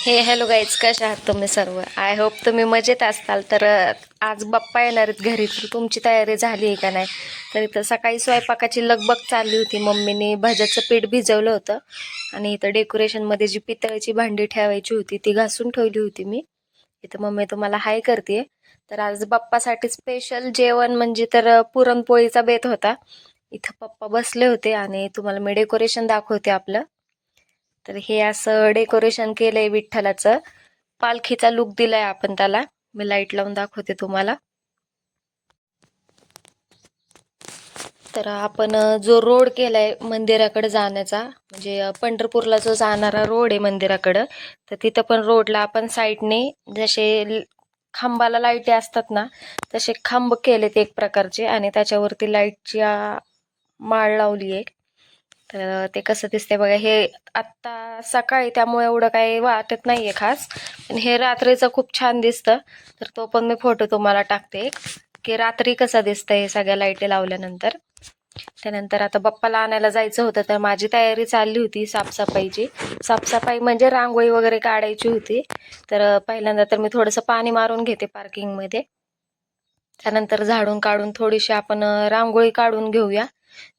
हे hello guys कशा आहात तुम्ही सर्व? आय होप तुम्ही मजेत असताल. तर आज बाप्पा येणार आहेत घरी. तर तुमची तयारी झाली आहे का नाही? तर इथं सकाळी स्वयंपाकाची लगबग चालली होती. मम्मीने भाज्याचं पीठ भिजवलं होतं. आणि इथं डेकोरेशनमध्ये जी पितळेची भांडी ठेवायची होती ती घासून ठेवली होती मी. इथं मम्मी तुम्हाला हाय करते तर आज बाप्पासाठी स्पेशल जेवण म्हणजे तर पुरणपोळीचा बेत होता. इथं पप्पा बसले होते आणि तुम्हाला मी डेकोरेशन दाखवते आपलं. तर हे असं डेकोरेशन केलंय विठ्ठलाचं. पालखीचा लुक दिलाय आपण त्याला. मी लाइट लावून दाखवते तुम्हाला. तर आपण जो रोड केलाय मंदिराकडे जाण्याचा म्हणजे पंढरपूरला जो जाणारा रोड आहे मंदिराकडं तर तिथं पण रोडला आपण साईडने जसे खांबाला लाईटी असतात ना तसे खांब केलेत एक प्रकारचे आणि त्याच्यावरती लाईटची माळ लावली आहे तर ते कसं दिसते बघा हे आत्ता सकाळी त्यामुळे एवढं काही वाटत नाहीये खास. पण हे रात्रीचं खूप छान दिसतं. तर तो पण मी फोटो तुम्हाला टाकते की रात्री कसं दिसतं हे सगळ्या लाईटी लावल्यानंतर. त्यानंतर आता बाप्पाला आणायला जायचं होतं तर माझी तयारी चालली होती साफसफाईची. साफसफाई म्हणजे रांगोळी वगैरे काढायची होती. तर पहिल्यांदा तर मी थोडंसं पाणी मारून घेते पार्किंगमध्ये. त्यानंतर झाडून काढून थोडीशी आपण रांगोळी काढून घेऊया.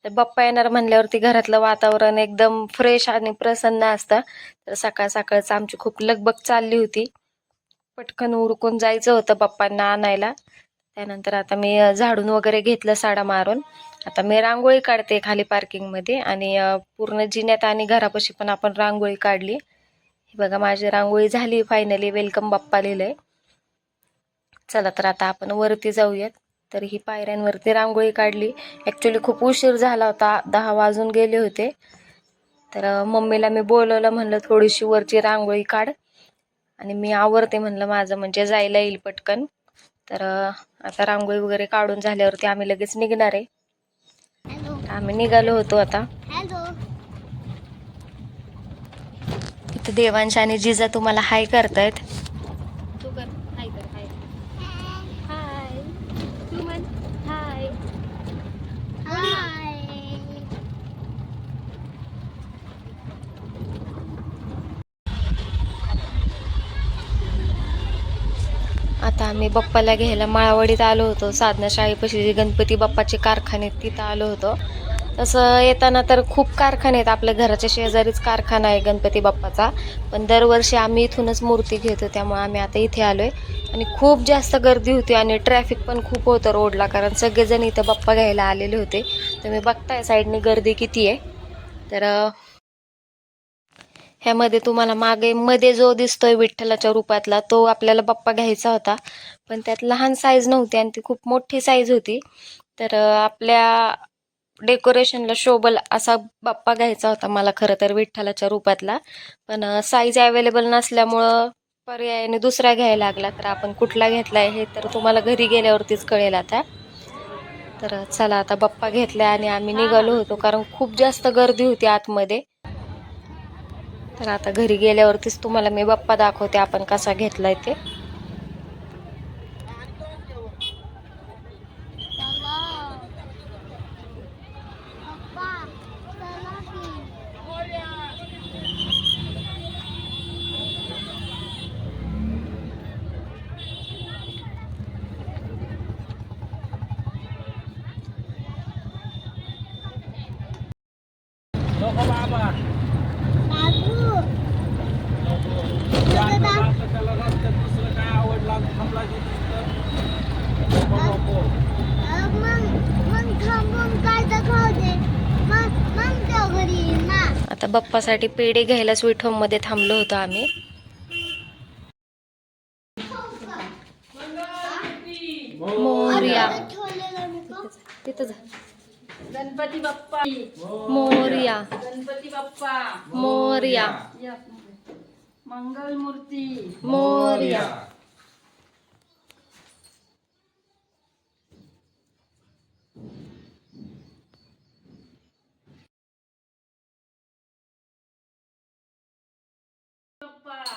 तर बाप्पा येणार म्हणल्यावरती घरातलं वातावरण एकदम फ्रेश आणि प्रसन्न असतं. तर सकाळ सकाळच आमची खूप लगबग चालली होती. पटकन उरकून जायचं होतं बाप्पांना आणायला. त्यानंतर आता मी झाडून वगैरे घेतलं साडा मारून. आता मी रांगोळी काढते खाली पार्किंगमध्ये आणि पूर्ण जिन्यात आणि घरापाशी पण आपण रांगोळी काढली. हे बघा माझी रांगोळी झाली फायनली वेलकम बाप्पा लिहिलंय. चला तर आता आपण वरती जाऊयात. तर ही पायऱ्यांवरती रांगोळी काढली. ॲक्च्युली खूप उशीर झाला होता दहा वाजून गेले होते. तर मम्मीला मी बोलवलं म्हणलं थोडीशी वरची रांगोळी काढ. आणि मी आवरते म्हणलं माझं म्हणजे जायला येईल पटकन. तर आता रांगोळी वगैरे काढून झाल्यावरती आम्ही लगेच निघणार आहे. आम्ही निघालो होतो आता. इथं देवांश आणि जिजा तुम्हाला हाय करतायत तू कर हाय कर हाय हाय तू म्हण हाय हाय आता आम्ही बाप्पाला घ्यायला माळावडीत आलो होतो. साधना शाळेपाशी जे गणपती बाप्पाचे कारखाने आहेत, तिथं आलो होतो. तसं येताना तर खूप कारखाने आहेत. आपल्या घराच्या शेजारीच कारखाना आहे गणपती बाप्पाचा. पण दरवर्षी आम्ही इथूनच मूर्ती घेतो त्यामुळे आम्ही आता इथे आलो आहे आणि खूप जास्त गर्दी होती आणि ट्रॅफिक पण खूप होतं रोडला. कारण सगळेजण इथं बाप्पा घ्यायला आलेले होते. तुम्ही बघताय साईडने गर्दी किती आहे. तर ह्यामध्ये तुम्हाला मागे मध्ये जो दिसतोय विठ्ठलाच्या रूपातला तो आपल्याला बाप्पा घ्यायचा होता. पण त्यात लहान साईज नव्हती आणि ती खूप मोठी साईज होती. तर आपल्या डेकोरेशनला शोभल असा बाप्पा घ्यायचा होता मला खरं तर विठ्ठलाच्या रूपातला. पण साईज अवेलेबल नसल्यामुळं पर्यायाने दुसरा घ्यायला लागला. तर आपण कुठला घेतलाय हे तर तुम्हाला घरी गेल्यावरतीच कळेल आता. तर चला आता बाप्पा घेतलाय आणि आम्ही निघालो होतो. कारण खूप जास्त गर्दी होती आतमध्ये. तर आता घरी गेल्यावरतीच तुम्हाला मी बाप्पा दाखवते आपण कसा घेतलाय ते. हो, हो, चला तुझं दाख अं, मग मग थांबून काय दाखव दे मग मग त्या घरी येईल ना आता बाप्पासाठी पेढे घ्यायला स्वीट होममध्ये थांबलो होतो आम्ही मोरया? तिथं जा. गणपती बाप्पा मोरया गणपती बाप्पा मोरया या. मंगल मूर्ती मोरया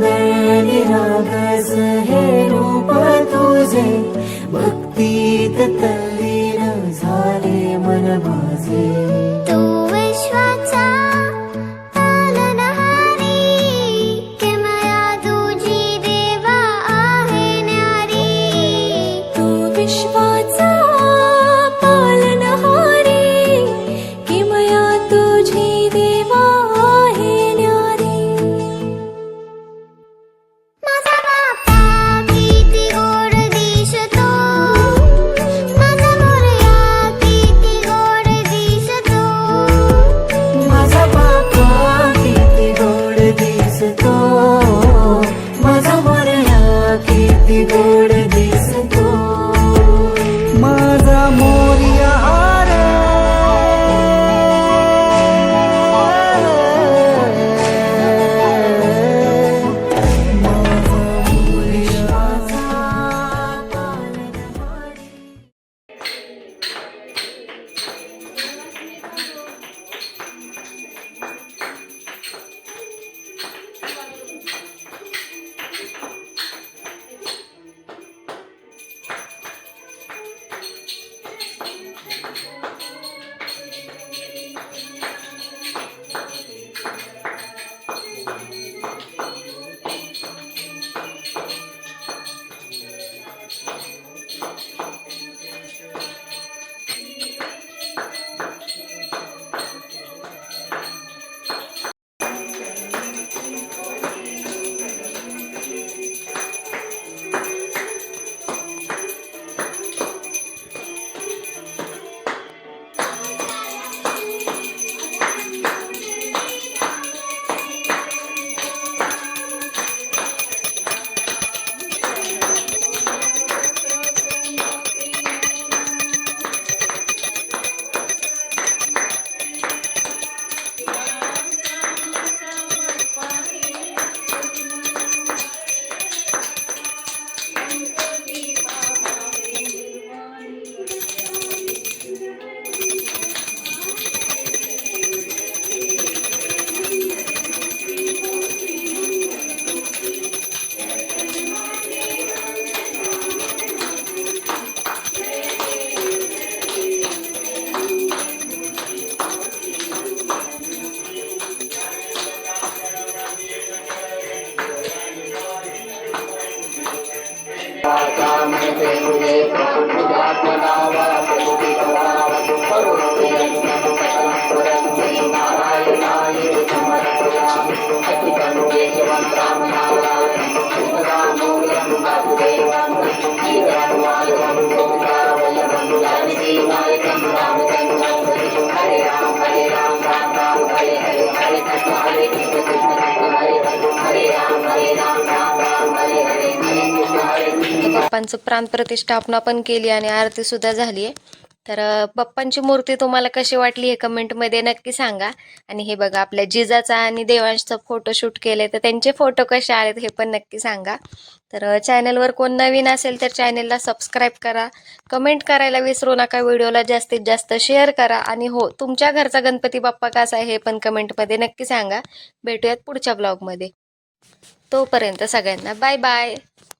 നിറ बाप्पांचं पप्पांचं प्राणप्रतिष्ठापना पण केली आणि आरती सुद्धा झाली आहे तर बाप्पांची पप्पांची मूर्ती तुम्हाला कशी वाटली हे कमेंटमध्ये नक्की सांगा. आणि हे बघा आपल्या जिजाचा आणि देवांशचा फोटोशूट केले तर त्यांचे फोटो कसे आलेत हे पण नक्की सांगा. तर चॅनलवर कोण नवीन असेल तर चॅनलला सबस्क्राईब करा. कमेंट करायला विसरू नका व्हिडिओला जास्तीत जास्त शेअर करा. आणि हो तुमच्या घरचा गणपती बाप्पा कसा आहे हे पण कमेंटमध्ये नक्की सांगा. भेटूयात पुढच्या ब्लॉगमध्ये तोपर्यंत सगळ्यांना बाय बाय